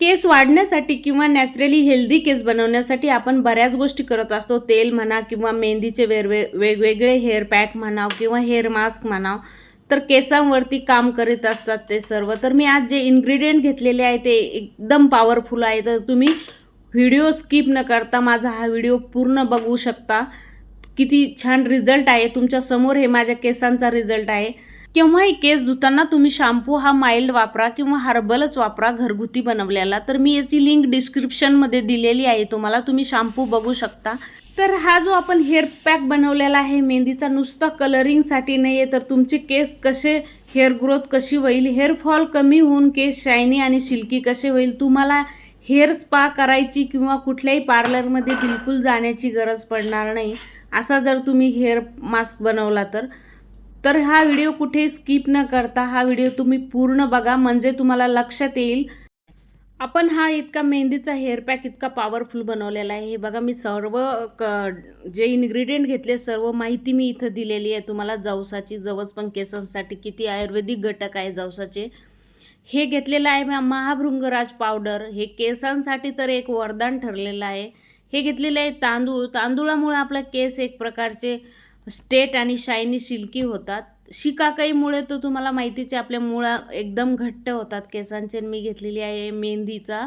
केस वाढण्यासाठी किंवा naturally healthy केस बनवण्यासाठी आपण बऱ्याच गोष्टी करत असतो. तेल म्हणा किंवा मेहंदीचे वेगवे वेगवेगळे हेअर पॅक म्हणाव किंवा हेअर मास्क म्हणाव. तर केसांवरती काम करीत असतात ते सर्व. तर मी आज जे इन्ग्रेडियंट घेतलेले आहे ते एकदम पॉवरफुल आहे. तर तुम्ही व्हिडिओ स्किप न करता माझा हा व्हिडिओ पूर्ण बघू शकता. किती छान रिझल्ट आहे. तुमच्यासमोर हे माझ्या केसांचा रिझल्ट आहे. केव्हाही केस धुताना तुम्ही शॅम्पू हा माइल्ड वापरा किंवा हर्बलच वापरा घरगुती बनवलेला तर मी याची लिंक डिस्क्रिप्शनमध्ये दिलेली आहे. तुम्हाला तुम्ही शॅम्पू बघू शकता. तर हा जो आपण हेअर पॅक बनवलेला आहे मेहंदीचा नुसता कलरिंगसाठी नाही आहे तर तुमचे केस कसे हेअर ग्रोथ कशी होईल? हेअर फॉल कमी होऊन केस शायनी आणि शिल्की कसे होईल? तुम्हाला हेअर स्पा करायची किंवा कुठल्याही पार्लरमध्ये बिलकुल जाण्याची गरज पडणार नाही. असा जर तुम्ही हेअर मास्क बनवला तर. तर हा व्हिडिओ कुठे स्किप न करता हा व्हिडिओ तुम्ही पूर्ण बघा म्हणजे तुम्हाला लक्षात येईल. आपण हा इतका मेहंदीचा हेअर पॅक इतका पॉवरफुल बनवलेला आहे. हे बघा मी सर्व क जे इन्ग्रेडियंट घेतले सर्व माहिती मी इथं दिलेली आहे. तुम्हाला जवसाची जवस पण केसांसाठी किती आयुर्वेदिक घटक आहे जवसाचे. हे घेतलेलं आहे महाभृंगराज पावडर हे केसांसाठी तर एक वरदान ठरलेलं आहे. हे घेतलेलं आहे तांदूळ. तांदुळामुळे आपला केस एक प्रकारचे स्टेट आणि शायनी सिल्की होतात. शिकाकाईमुळे तर तुम्हाला माहितीच आहे आपल्या मुळा एकदम घट्ट होतात. केसांचे मी घेतलेली आहे मेहंदीचा.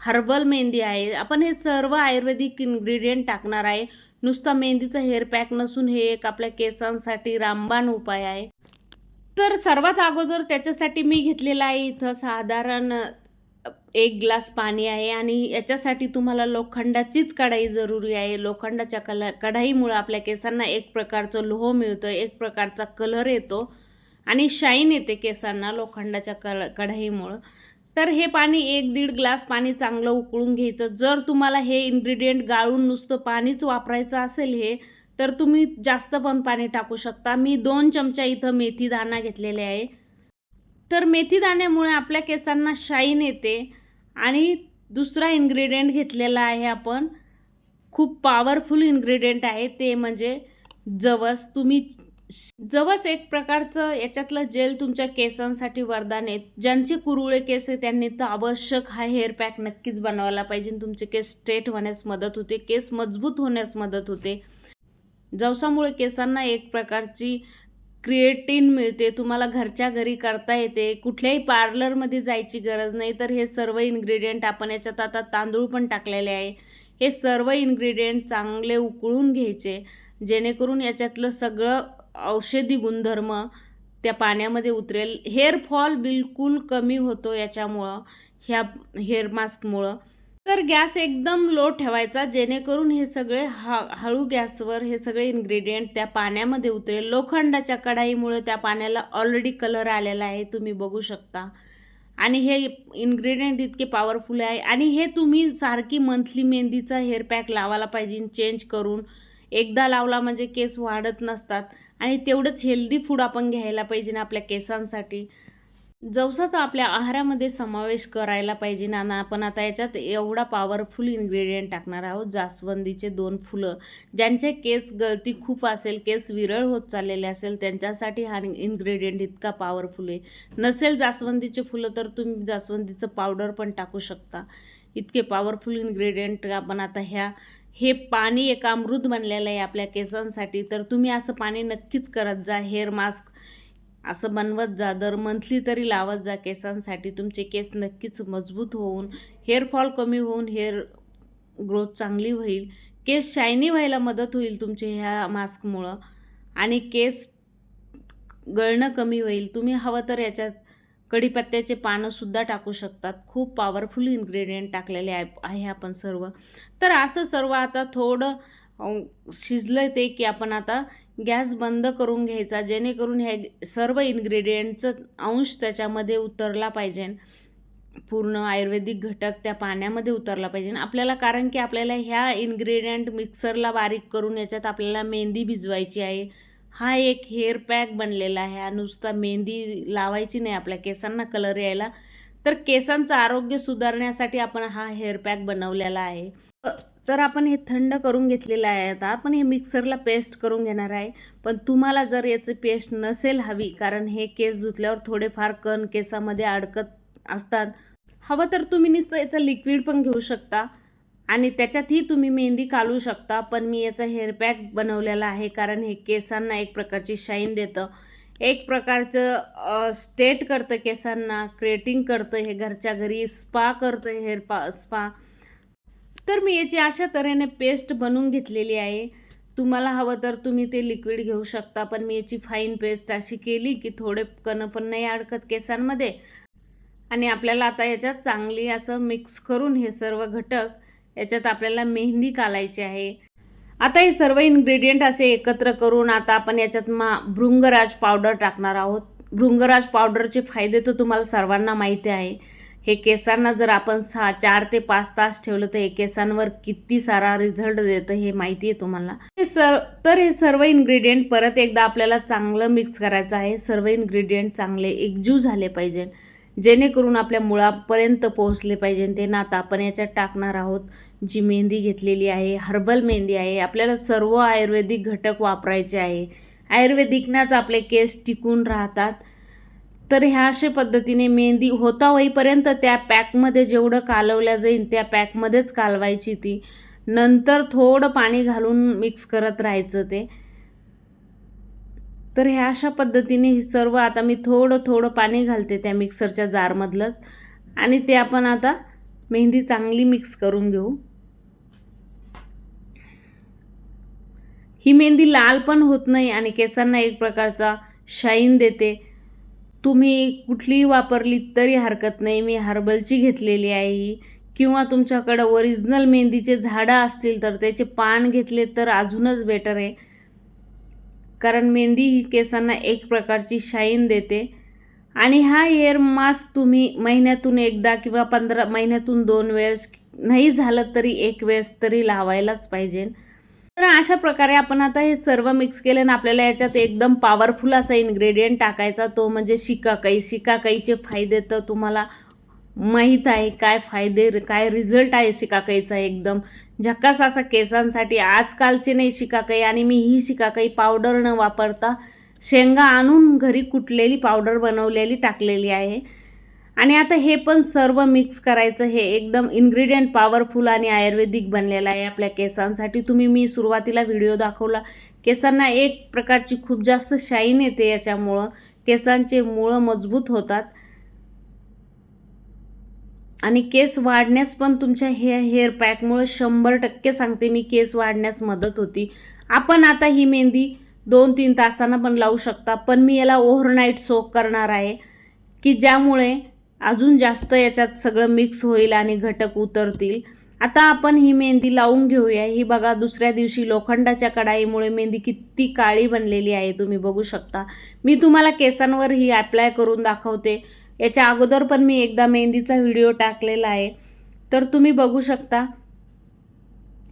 हर्बल मेहंदी आहे. आपण हे सर्व आयुर्वेदिक इन्ग्रेडियंट टाकणार आहे. नुसता मेहंदीचा हेअर पॅक नसून हे एक आपल्या केसांसाठी रामबाण उपाय आहे. तर सर्वात अगोदर त्याच्यासाठी मी घेतलेला आहे इथं साधारण एक ग्लास पाणी आहे आणि याच्यासाठी तुम्हाला लोखंडाचीच कढाई जरुरी आहे. लोखंडाच्या कला कढाईमुळं आपल्या केसांना एक प्रकारचं लोह मिळतं एक प्रकारचा कलर येतो आणि शाईन येते केसांना लोखंडाच्या क कढाईमुळं. तर हे पाणी एक दीड ग्लास पाणी चांगलं उकळून घ्यायचं. जर तुम्हाला हे इन्ग्रेडियंट गाळून नुसतं पाणीच वापरायचं असेल हे तर तुम्ही जास्त पण पाणी टाकू शकता. मी दोन चमचा इथं मेथी दाणा घेतलेले आहे. तर मेथी दाण्यामुळे आपल्या केसांना शाईन येते आणि दुसरा इन्ग्रेडियंट घेतलेला आहे आपण. खूप पॉवरफुल इन्ग्रेडियंट आहे ते म्हणजे जवस. तुम्ही जवस एक प्रकारचं याच्यातलं जेल तुमच्या केसांसाठी वरदान आहे. ज्यांचे कुरुळे केस आहे त्यांनी तर आवश्यक हा हेअर पॅक नक्कीच बनवायला पाहिजे. तुमचे केस स्ट्रेट होण्यास मदत होते. केस मजबूत होण्यास मदत होते. जवसामुळे केसांना एक प्रकारची क्रिएटिन मिळते तुम्हाला घरच्या घरी करता येते कुठल्याही पार्लरमध्ये जायची गरज नाही. तर हे सर्व इन्ग्रेडियंट आपण याच्यात आता तांदूळ पण टाकलेले आहे. हे सर्व इन्ग्रेडियंट चांगले उकळून घ्यायचे जेणेकरून याच्यातलं सगळं औषधी गुणधर्म त्या पाण्यामध्ये उतरेल. हेअर फॉल बिलकुल कमी होतो याच्यामुळं ह्या हेअर मास्कमुळं तर गॅस एकदम लो ठेवायचा जेणेकरून हे सगळे हा हळू गॅसवर हे सगळे इन्ग्रेडियंट त्या पाण्यामध्ये उतरेल. लोखंडाच्या कढाईमुळे त्या पाण्याला ऑलरेडी कलर आलेला आहे तुम्ही बघू शकता. आणि हे इन्ग्रेडियंट इतके पॉवरफुल आहे. आणि हे तुम्ही सारखी मंथली मेहंदीचा हेअर पॅक लावायला पाहिजे चेंज करून. एकदा लावला म्हणजे केस वाढत नसतात. आणि तेवढंच हेल्दी फूड आपण घ्यायला पाहिजे ना आपल्या केसांसाठी. जवसाचा आपल्या आहारामध्ये समावेश करायला पाहिजे ना ना आपण आता याच्यात एवढा पॉवरफुल इन्ग्रेडियंट टाकणार आहोत. जास्वंदीचे दोन फुलं ज्यांचे केस गळती खूप असेल केस विरळ होत चाललेले असेल त्यांच्यासाठी हा इन्ग्रेडियंट इतका पॉवरफुल आहे. नसेल जास्वंदीचे फुलं तर तुम्ही जास्वंदीचं पावडर पण टाकू शकता. इतके पॉवरफुल इन्ग्रेडियंट आपण आता ह्या हे पाणी एक अमृत बनलेलं आहे आपल्या केसांसाठी. तर तुम्ही असं पाणी नक्कीच करत जा. हेअर मास्क असं बनवत जा. दर मंथली तरी लावत जा केसांसाठी. तुमचे केस नक्कीच मजबूत होऊन हेअर फॉल कमी होऊन हेअर ग्रोथ चांगली होईल. केस शायनी व्हायला मदत होईल तुमचे ह्या मास्कमुळं आणि केस गळणं कमी होईल. तुम्ही हवं तर याच्यात कढीपत्त्याचे पानंसुद्धा टाकू शकतात. खूप पॉवरफुल इन्ग्रेडियंट टाकलेले आहे आपण सर्व. तर असं सर्व आता थोडं शिजलं ते की आपण आता गॅस बंद करून घ्यायचा जेणेकरून हे सर्व इन्ग्रेडियंटचं अंश त्याच्यामध्ये उतरला पाहिजे. पूर्ण आयुर्वेदिक घटक त्या पाण्यामध्ये उतरला पाहिजे. आपल्याला कारण की आपल्याला ह्या इन्ग्रेडियंट मिक्सरला बारीक करून याच्यात आपल्याला मेहंदी भिजवायची आहे. हा एक हेअर पॅक बनलेला आहे. हा नुसता मेहंदी लावायची नाही आपल्या केसांना कलर यायला. तर केसांचं आरोग्य सुधारण्यासाठी आपण हा हेअर पॅक बनवलेला आहे. तर आपण हे थंड करून घेतलेलं आहे आता. आपण हे मिक्सरला पेस्ट करून घेणार आहे. पण तुम्हाला जर याचं पेस्ट नसेल हवी कारण हे केस धुतल्यावर थोडेफार कण केसामध्ये अडकत असतात. हवं तर तुम्ही नुसतं याचं लिक्विड पण घेऊ शकता. आणि त्याच्यातही तुम्ही मेहंदी काढू शकता. पण मी याचा हेअर पॅक बनवलेला आहे कारण हे केसांना एक प्रकारची शाईन देतं. एक प्रकारचं स्टेट करतं केसांना. क्रेटिंग करतं हे घरच्या घरी. स्पा करतं हेअर पा स्पा तर मी याची अशा तऱ्हेने पेस्ट बनवून घेतलेली आहे. तुम्हाला हवं तर तुम्ही ते लिक्विड घेऊ शकता पण मी याची फाईन पेस्ट अशी केली की थोडे कणं पण नाही अडकत केसांमध्ये. आणि आपल्याला आता याच्यात चांगली असं मिक्स करून हे सर्व घटक याच्यात आपल्याला मेहंदी कालायची आहे. आता हे सर्व इन्ग्रेडियंट असे एकत्र करून आता आपण याच्यात मा भृंगराज पावडर टाकणार आहोत. भृंगराज पावडरचे फायदे तर तुम्हाला सर्वांना माहिती आहे. हे केसांना जर आपण सहा चार ते पाच तास ठेवलं तर हे केसांवर किती सारा रिझल्ट देतं हे माहिती आहे तुम्हाला. हे सर तर हे सर्व इन्ग्रेडियंट परत एकदा आपल्याला चांगलं मिक्स करायचं आहे. सर्व इन्ग्रेडियंट चांगले एकजीव झाले पाहिजे. जेणेकरून आपल्या मुळापर्यंत पोहोचले पाहिजे. ते ना आता आपण याच्यात टाकणार आहोत. जी मेहंदी घेतलेली आहे हर्बल मेहंदी आहे. आपल्याला सर्व आयुर्वेदिक घटक वापरायचे आहे. आयुर्वेदिकनाच आपले केस टिकून राहतात. तर ह्या अशा पद्धतीने मेहंदी होता होईपर्यंत त्या पॅकमध्ये जेवढं कालवल्या जाईल त्या पॅकमध्येच कालवायची ती. नंतर थोडं पाणी घालून मिक्स करत राहायचं ते. तर ह्या अशा पद्धतीने ही सर्व आता मी थोडं थोडं पाणी घालते त्या मिक्सरच्या जारमधलंच. आणि ते आपण आता मेहंदी चांगली मिक्स करून घेऊ. ही मेहंदी लाल पण होत नाही आणि केसांना एक प्रकारचा शाईन देते. तुम्ही कुठलीही वापरली तरी हरकत नाही. मी हर्बलची घेतलेली आहे. ही किंवा तुमच्याकडं ओरिजिनल मेहंदीचे झाडं असतील तर त्याचे पान घेतले तर अजूनच बेटर आहे. कारण मेहंदी ही केसांना एक प्रकारची शाईन देते. आणि हा हेअर मास्क तुम्ही महिन्यातून एकदा किंवा पंधरा महिन्यातून दोन वेळेस नाही झालं तरी एक वेळेस तरी लावायलाच पाहिजे. तर अशा प्रकारे आपण आता हे सर्व मिक्स केलं ना आपल्याला याच्यात एकदम पॉवरफुल असा इन्ग्रेडियंट टाकायचा. तो म्हणजे शिकाकाई. शिकाकाईचे फायदे तर तुम्हाला माहीत आहे काय फायदे काय रिझल्ट आहे शिकाकाईचा एकदम. झक्कास असा केसांसाठी आजकालचे नाही शिकाकाई आणि मी ही शिकाकाई पावडर न वापरता शेंगा आणून घरी कुटलेली पावडर बनवलेली टाकलेली आहे. आणि आता हे पण सर्व मिक्स करायचं. हे एकदम इन्ग्रेडियंट पॉवरफुल आणि आयुर्वेदिक बनलेलं आहे आपल्या केसांसाठी. तुम्ही मी सुरुवातीला व्हिडिओ दाखवला. केसांना एक प्रकारची खूप जास्त शाईन येते याच्यामुळं. केसांचे मुळं मजबूत होतात. आणि केस वाढण्यास पण तुमच्या हे हेअर पॅकमुळं शंभर टक्के सांगते मी केस वाढण्यास मदत होती. आपण आता ही मेहंदी दोन तीन तासांना पण लावू शकता. पण मी याला ओव्हरनाईट सोक करणार आहे. की ज्यामुळे अजून जास्त याच्यात सगळं मिक्स होईल आणि घटक उतरतील. आता आपण ही मेहंदी लावून घेऊया. ही बघा दुसऱ्या दिवशी लोखंडाच्या कढाईमुळे मेहंदी किती काळी बनलेली आहे तुम्ही बघू शकता. मी तुम्हाला केसांवर ही ॲप्लाय करून दाखवते. याच्या अगोदर पण मी एकदा मेहंदीचा व्हिडिओ टाकलेला आहे. तर तुम्ही बघू शकता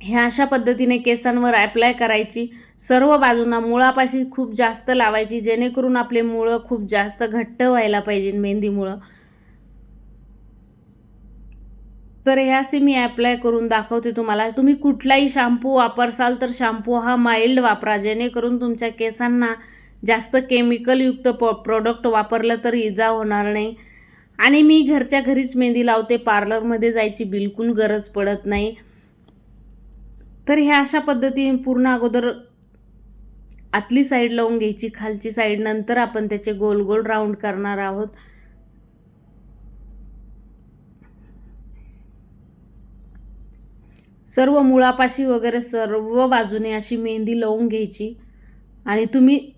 ह्या अशा पद्धतीने केसांवर ॲप्लाय करायची. सर्व बाजूंना मुळापाशी खूप जास्त लावायची जेणेकरून आपले मुळं खूप जास्त घट्ट व्हायला पाहिजे मेहंदीमुळं. तर ह्याशी मी ॲप्लाय करून दाखवते तुम्हाला. तुम्ही कुठलाही शॅम्पू वापरसाल तर शॅम्पू हा माइल्ड वापरा जेणेकरून तुमच्या केसांना जास्त केमिकलयुक्त प प्रोडक्ट वापरलं तर इजा होणार नाही. आणि मी घरच्या घरीच मेहंदी लावते पार्लरमध्ये जायची बिलकुल गरज पडत नाही. तर ह्या अशा पद्धतीने पूर्ण अगोदर आतली साईड लावून घ्यायची खालची साईड नंतर आपण त्याचे गोल गोल राऊंड करणार आहोत. सर्व मुळापाशी वगैरे सर्व बाजूने अशी मेहंदी लावून घ्यायची. आणि तुम्ही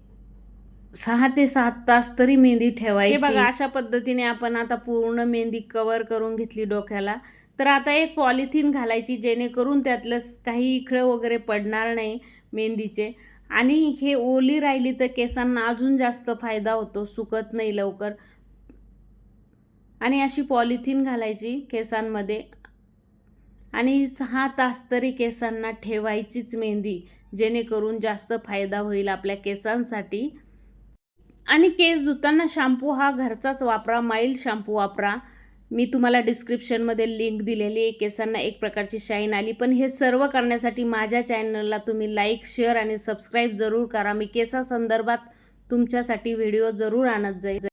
सहा ते सात तास तरी मेहंदी ठेवायची. बघा अशा पद्धतीने आपण आता पूर्ण मेहंदी कवर करून घेतली डोक्याला. तर आता एक पॉलिथिन घालायची जेणेकरून त्यातलं काही इकडं वगैरे पडणार नाही मेहंदीचे. आणि हे ओली राहिली तर केसांना अजून जास्त फायदा होतो सुकत नाही लवकर. आणि अशी पॉलिथिन घालायची केसांमध्ये. आणि सहा तास तरी केसांना ठेवायचीच मेहंदी जेणेकरून जास्त फायदा होईल आपल्या केसांसाठी. आणि केस धुताना शॅम्पू हा घरचाच वापरा माइल्ड शॅम्पू वापरा. मी तुम्हाला डिस्क्रिप्शनमध्ये लिंक दिलेली आहे केसांना एक प्रकारची शाईन आली. पण हे सर्व करण्यासाठी माझ्या चॅनलला तुम्ही लाईक शेअर आणि सबस्क्राईब जरूर करा. मी केसासंदर्भात तुमच्यासाठी व्हिडिओ जरूर आणत जाईल